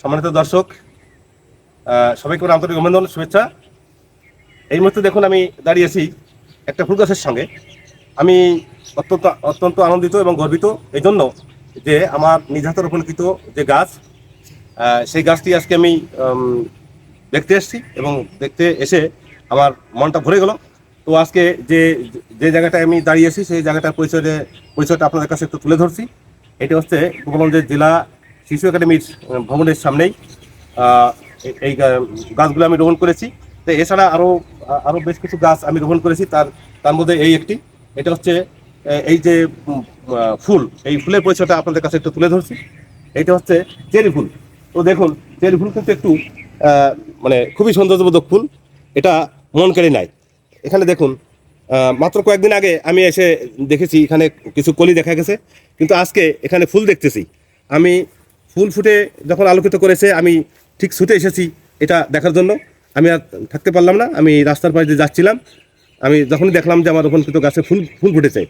সম্মানিত দর্শক সবাইকে আমার আন্তরিক অভিনন্দন, শুভেচ্ছা। এই মুহূর্তে দেখুন, আমি দাঁড়িয়েছি একটা ফুল গাছের সঙ্গে। আমি অত্যন্ত অত্যন্ত আনন্দিত এবং গর্বিত এই জন্য যে আমার নিজ হাতে রোপণকৃত যে গাছ সেই গাছটি আজকে আমি দেখতে এসেছি এবং দেখতে এসে আমার মনটা ভরে গেল। তো আজকে যে যে জায়গাটায় আমি দাঁড়িয়েছি সেই জায়গাটার পরিচয়, পরিচয়টা আপনাদের কাছে একটু তুলে ধরছি। এটা হচ্ছে গোপালগঞ্জের জেলা শিশু একাডেমির ভবনের সামনেই এই- গাছগুলো আমি রোপণ করেছি। তো এছাড়া আরও আরও বেশ কিছু গাছ আমি রোপণ করেছি। তার তার মধ্যে এই একটি, এটা হচ্ছে এই যে ফুল, এই ফুলের পরিচয়টা আপনাদের কাছে একটু তুলে ধরছি। এটা হচ্ছে চেরি ফুল। তো দেখুন, চেরি ফুল কিন্তু একটু মানে খুবই সৌন্দর্যবোধক ফুল। এটা মন কেড়ে নেয়। এখানে দেখুন মাত্র কয়েকদিন আগে আমি এসে দেখেছি, এখানে কিছু কলি দেখা গেছে। কিন্তু আজকে এখানে ফুল দেখতেছি। আমি ফুল ফুটে যখন আলোকিত করেছে, আমি ঠিক ছুটে এসেছি এটা দেখার জন্য। আমি আর থাকতে পারলাম না, আমি রাস্তার পাশে দিয়ে যাচ্ছিলাম। আমি যখনই দেখলাম যে আমার রোপণকৃত গাছে ফুল ফুল ফুটেছে,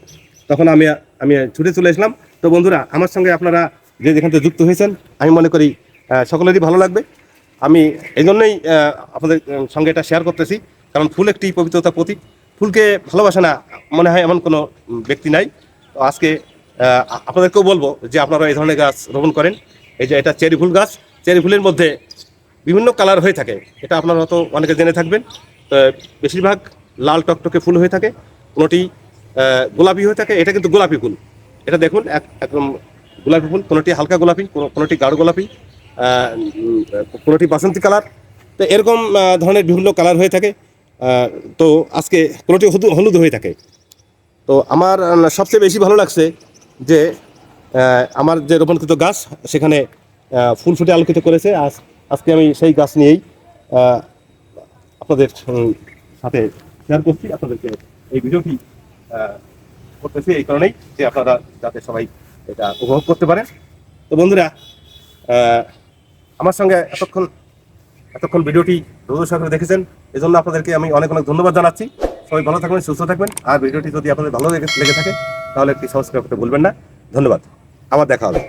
তখন আমি আমি ছুটে চলে এসলাম তো বন্ধুরা, আমার সঙ্গে আপনারা যে যেখান থেকে যুক্ত হয়েছেন, আমি মনে করি সকলেরই ভালো লাগবে। আমি এই জন্যই আপনাদের সঙ্গে এটা শেয়ার করতেছি, কারণ ফুল একটি পবিত্রতা প্রতীক। ফুলকে ভালোবাসে না, মনে হয় এমন কোনো ব্যক্তি নাই। তো আজকে আপনাদেরকেও বলব যে আপনারা এই ধরনের গাছ রোপণ করেন। এই যে এটা চেরি ফুল গাছ, চেরি ফুলের মধ্যে বিভিন্ন কালার হয়ে থাকে। এটা আপনারা হয়তো অনেকে জেনে থাকবেন। বেশিরভাগ লাল টকটকে ফুল হয়ে থাকে, কোনোটি গোলাপি হয়ে থাকে। এটা কিন্তু গোলাপি ফুল। এটা দেখুন, এক- একদম গোলাপি ফুল, কোনোটি হালকা গোলাপি, কোনো- কোনোটি গাঢ় গোলাপি কোনোটি বাসন্তী কালার। তো এরকম ধরনের বিভিন্ন কালার হয়ে থাকে। তো আজকে কোনোটি হলুদ হলুদ হয়ে থাকে। তো আমার সবচেয়ে বেশি ভালো লাগছে যে আমার যে রোপণকৃত গাছ, সেখানে ফুল ফুটে আলোকিত করেছে। আজ, আজকে আমি সেই গাছ নিয়েই আপনাদের সাথে শেয়ার করছি। আপনাদেরকে এই ভিডিওটি করতেছি এই কারণেই যে আপনারা যাতে সবাই এটা উপভোগ করতে পারেন। তো বন্ধুরা আমার সঙ্গে এতক্ষণ এতক্ষণ ভিডিওটি ধৈর্য সহকারে দেখেছেন। এজন্য আপনাদেরকে আমি অনেক অনেক ধন্যবাদ জানাচ্ছি। সবাই ভালো থাকবেন, সুস্থ থাকবেন। আর ভিডিওটি যদি আপনাদের ভালো লেগে থাকে, তাহলে একটি সাবস্ক্রাইব করতে ভুলবেন না। ধন্যবাদ। আবার দেখা হবে।